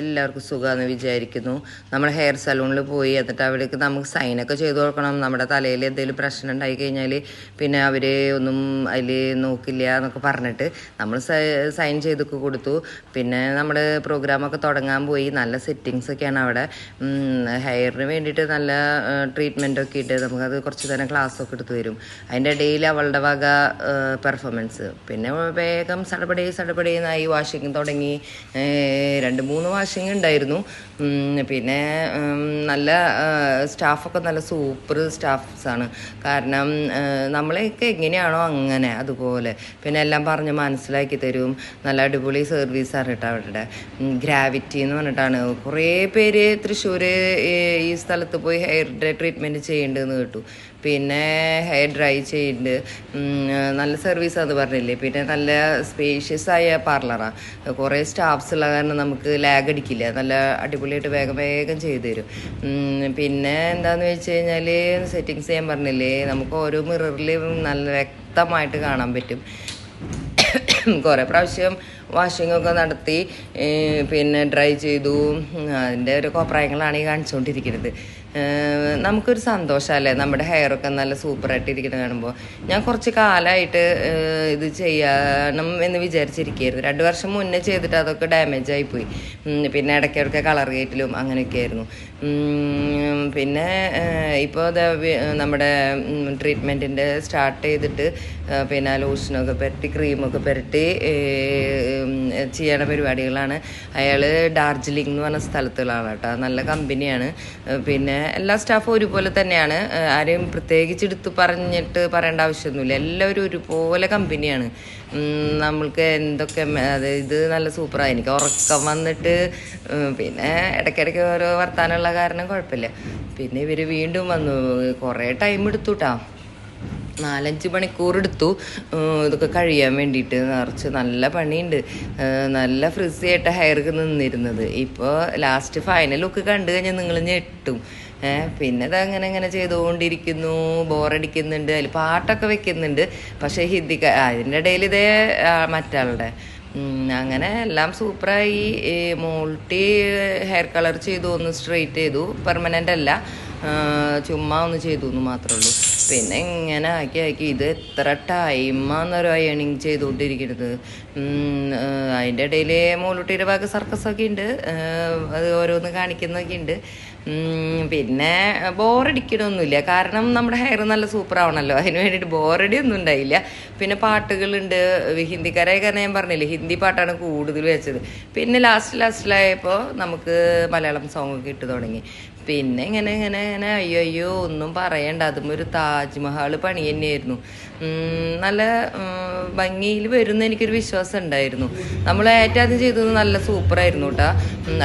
എല്ലാവർക്കും സുഖമാണെന്ന് വിചാരിക്കുന്നു. നമ്മൾ ഹെയർ സലൂണിൽ പോയി എന്നിട്ട് അവിടേക്ക് നമുക്ക് സൈനൊക്കെ ചെയ്ത് കൊടുക്കണം. നമ്മുടെ തലയിൽ എന്തെങ്കിലും പ്രശ്നം ഉണ്ടായി കഴിഞ്ഞാൽ പിന്നെ അവർ ഒന്നും അതിൽ നോക്കില്ല എന്നൊക്കെ പറഞ്ഞിട്ട് നമ്മൾ സൈൻ ചെയ്തൊക്കെ കൊടുത്തു. പിന്നെ നമ്മൾ പ്രോഗ്രാമൊക്കെ തുടങ്ങാൻ പോയി. നല്ല സെറ്റിങ്സ് ഒക്കെയാണ് അവിടെ. ഹെയറിന് വേണ്ടിയിട്ട് നല്ല ട്രീറ്റ്മെന്റ് ഒക്കെ ഇട്ട് നമുക്കത് കുറച്ച് തന്നെ ക്ലാസ് ഒക്കെ എടുത്ത് തരും. അതിന്റെ ഇടയിൽ അവളുടെ വക പെർഫോമൻസ് പിന്നെ വേഗം സടപടേ സടപടേന്നായി വാഷിങ് തുടങ്ങി. രണ്ട് മൂന്ന് വാഷിങ് ഉണ്ടായിരുന്നു. പിന്നെ നല്ല സ്റ്റാഫൊക്കെ നല്ല സൂപ്പർ സ്റ്റാഫ്സാണ് കാരണം നമ്മളെയൊക്കെ എങ്ങനെയാണോ അങ്ങനെ അതുപോലെ. പിന്നെ എല്ലാം പറഞ്ഞ് മനസ്സിലാക്കി തരും. നല്ല അടിപൊളി സർവീസാണ് കേട്ടോ അവരുടെ. ഗ്രാവിറ്റി എന്ന് പറഞ്ഞിട്ടാണ്. കുറേ പേര് തൃശ്ശൂർ ഈ സ്ഥലത്ത് പോയി ഹെയർ ഡ്രൈ ട്രീറ്റ്മെന്റ് ചെയ്യേണ്ടതെന്ന് കേട്ടു. പിന്നെ ഹെയർ ഡ്രൈ ചെയ്യുന്നുണ്ട് നല്ല സർവീസ് അത് പറഞ്ഞില്ലേ? പിന്നെ നല്ല സ്പേഷ്യസ് ആയ പാർലറാണ് കുറേ സ്റ്റാഫ്സ് ഉള്ള കാരണം നമുക്ക് ലാഗ് അടിക്കില്ല നല്ല അടിപൊളിയായിട്ട് വേഗം വേഗം ചെയ്തു തരും പിന്നെ എന്താന്ന് വെച്ച് കഴിഞ്ഞാൽ സെറ്റിങ്സ് ചെയ്യാൻ പറഞ്ഞില്ലേ നമുക്ക് ഓരോ മിററിൽ നല്ല വ്യക്തമായിട്ട് കാണാൻ പറ്റും. കുറേ പ്രാവശ്യം വാഷിംഗ് ഒക്കെ നടത്തി പിന്നെ ഡ്രൈ ചെയ്തു. അതിന്റെ ഒരു കോപ്രായങ്ങളാണ് ഈ കാണിച്ചുകൊണ്ടിരിക്കുന്നത് നമുക്കൊരു സന്തോഷമല്ലേ നമ്മുടെ ഹെയറൊക്കെ നല്ല സൂപ്പറായിട്ട് ഇരിക്കുന്നത് കാണുമ്പോൾ ഞാൻ കുറച്ച് കാലമായിട്ട് ഇത് ചെയ്യണം എന്ന് വിചാരിച്ചിരിക്കുകയായിരുന്നു. രണ്ട് വർഷം മുന്നേ ചെയ്തിട്ട് അതൊക്കെ ഡാമേജ് ആയിപ്പോയി പിന്നെ ഇടയ്ക്കിടയ്ക്ക് കളർ ഗേറ്റിലും അങ്ങനെയൊക്കെ ആയിരുന്നു. പിന്നെ ഇപ്പോൾ നമ്മുടെ ട്രീറ്റ്മെന്റിന്റെ സ്റ്റാർട്ട് ചെയ്തിട്ട് പിന്നെ ലോഷനൊക്കെ പുരട്ടി ക്രീമൊക്കെ പുരട്ടി ചെയ്യണ പരിപാടികളാണ്. അയാൾ ഡാർജിലിംഗ് എന്ന് പറഞ്ഞ സ്ഥലത്തുള്ളതാണ് കേട്ടോ നല്ല കമ്പനിയാണ്. പിന്നെ എല്ലാ സ്റ്റാഫും ഒരുപോലെ തന്നെയാണ്. ആരെയും പ്രത്യേകിച്ച് എടുത്ത് പറഞ്ഞിട്ട് പറയേണ്ട ആവശ്യമൊന്നുമില്ല. എല്ലാവരും ഒരുപോലെ കമ്പനിയാണ്. നമ്മൾക്ക് എന്തൊക്കെ ഇത് നല്ല സൂപ്പറാണ് എനിക്ക് ഉറക്കം വന്നിട്ട് പിന്നെ ഇടയ്ക്കിടയ്ക്ക് ഓരോ വർത്താനമുള്ള കാരണം കുഴപ്പമില്ല. പിന്നെ ഇവർ വീണ്ടും വന്നു. കുറേ ടൈം എടുത്തു കേട്ടോ നാലഞ്ച് മണിക്കൂർ എടുത്തു ഇതൊക്കെ കഴിയാൻ വേണ്ടിയിട്ട്. നിറച്ച് നല്ല പണിയുണ്ട്. നല്ല ഫ്രിസി ആയിട്ട് ഹെയർക്ക് നിന്നിരുന്നത്. ഇപ്പോൾ ലാസ്റ്റ് ഫൈനൽ ലുക്ക് കണ്ടു കഴിഞ്ഞാൽ നിങ്ങൾ ഞെട്ടും. പിന്നെ ഇത് അങ്ങനെ അങ്ങനെ ചെയ്തുകൊണ്ടിരിക്കുന്നു. ബോറടിക്കുന്നുണ്ട്. അതിൽ പാട്ടൊക്കെ വെക്കുന്നുണ്ട്. പക്ഷേ ഹിന്ദിക്ക അതിന്റെ ഇടയിൽ ഇതേ മറ്റാളുടെ. അങ്ങനെ എല്ലാം സൂപ്പറായി. മോൾട്ടി ഹെയർ കളർ ചെയ്തു ഒന്ന് സ്ട്രെയിറ്റ് ചെയ്തു. പെർമനന്റ് അല്ല. ചുമ്മാ ഒന്ന് ചെയ്തു എന്ന് മാത്രമേ ഉള്ളൂ. പിന്നെ ഇങ്ങനെ ആക്കി ആക്കി ഇത് എത്ര ടൈമാന്നൊരു അയണിങ് ചെയ്തുകൊണ്ടിരിക്കുന്നത്. അതിന്റെ ഇടയിൽ മൂലുട്ടിയുടെ ഭാഗം സർക്കസൊക്കെ ഉണ്ട്. അത് ഓരോന്ന് കാണിക്കുന്നൊക്കെ ഉണ്ട്. പിന്നെ ബോറടിക്കണമൊന്നുമില്ല കാരണം നമ്മുടെ ഹെയർ നല്ല സൂപ്പർ ആവണമല്ലോ അതിന് വേണ്ടിയിട്ട് ബോറടി ഒന്നും ഉണ്ടായില്ല. പിന്നെ പാട്ടുകളുണ്ട്. ഹിന്ദിക്കാരായ കാരണം ഞാൻ പറഞ്ഞില്ലേ ഹിന്ദി പാട്ടാണ് കൂടുതൽ വെച്ചത്. പിന്നെ ലാസ്റ്റ് ലാസ്റ്റിലായപ്പോൾ നമുക്ക് മലയാളം സോങ് ഒക്കെ ഇട്ട് തുടങ്ങി. പിന്നെ ഇങ്ങനെ ഇങ്ങനെ ഇങ്ങനെ അയ്യോ അയ്യോ ഒന്നും പറയണ്ട. അതും ഒരു താജ്മഹൽ പണി തന്നെയായിരുന്നു. നല്ല ഭംഗിയിൽ വരുന്ന എനിക്കൊരു വിശ്വാസം ഉണ്ടായിരുന്നു. നമ്മൾ ഏറ്റവും ചെയ്തത് നല്ല സൂപ്പറായിരുന്നു കേട്ടോ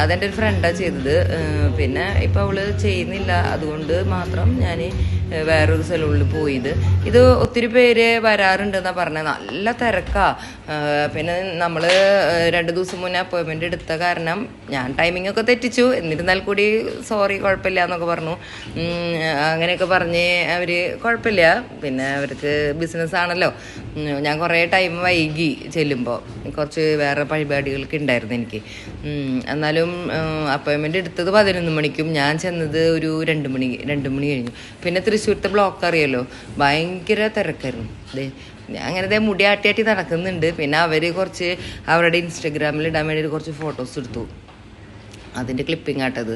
അതെന്റെ ഒരു ഫ്രണ്ടാണ് ചെയ്തത്. പിന്നെ ഇപ്പം അവൾ ചെയ്യുന്നില്ല. അതുകൊണ്ട് മാത്രം ഞാൻ വേറൊരു സ്ഥലമുള്ളിൽ പോയത്. ഇത് ഒത്തിരി പേര് വരാറുണ്ടെന്നാണ് പറഞ്ഞത് നല്ല തിരക്കാ. പിന്നെ നമ്മൾ രണ്ട് ദിവസം മുന്നേ അപ്പോയിൻമെന്റ് എടുത്ത കാരണം ഞാൻ ടൈമിംഗ് ഒക്കെ തെറ്റിച്ചു. എന്നിരുന്നാൽ കൂടി സോറി കുഴപ്പമില്ല എന്നൊക്കെ പറഞ്ഞു. അങ്ങനെയൊക്കെ പറഞ്ഞ് അവർ കുഴപ്പമില്ല. പിന്നെ അവർക്ക് ബിസിനസ് ആണല്ലോ. ഞാൻ കുറേ ടൈം വൈകി ചെല്ലുമ്പോൾ കുറച്ച് വേറെ പരിപാടികളൊക്കെ ഉണ്ടായിരുന്നു എനിക്ക്. എന്നാലും അപ്പോയിൻമെന്റ് എടുത്തത് പതിനൊന്ന് മണിക്കും. ഞാൻ ചെന്നത് ഒരു രണ്ട് മണി രണ്ട് മണി കഴിഞ്ഞു. പിന്നെ തൃശ്ശൂരത്തെ ബ്ലോക്ക് അറിയാലോ? ഭയങ്കര തിരക്കായിരുന്നു. അതെ ഞാൻ അങ്ങനെ ദേ മുടി ആട്ടി ആട്ടി നടക്കുന്നുണ്ട്. പിന്നെ അവർ കുറച്ച് അവരുടെ ഇൻസ്റ്റഗ്രാമിൽ ഇടാൻ വേണ്ടി കുറച്ച് ഫോട്ടോസ് എടുത്തു. അതിന്റെ ക്ലിപ്പിംഗ് ആട്ടത്.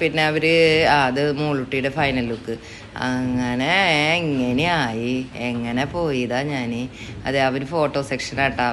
പിന്നെ അവർ അത് മോളുട്ടിയുടെ ഫൈനൽ ലുക്ക് അങ്ങനെ എങ്ങനെയായി എങ്ങനെ പോയതാ ഞാൻ അതെ അവർ ഫോട്ടോ സെക്ഷൻ ആട്ടാ.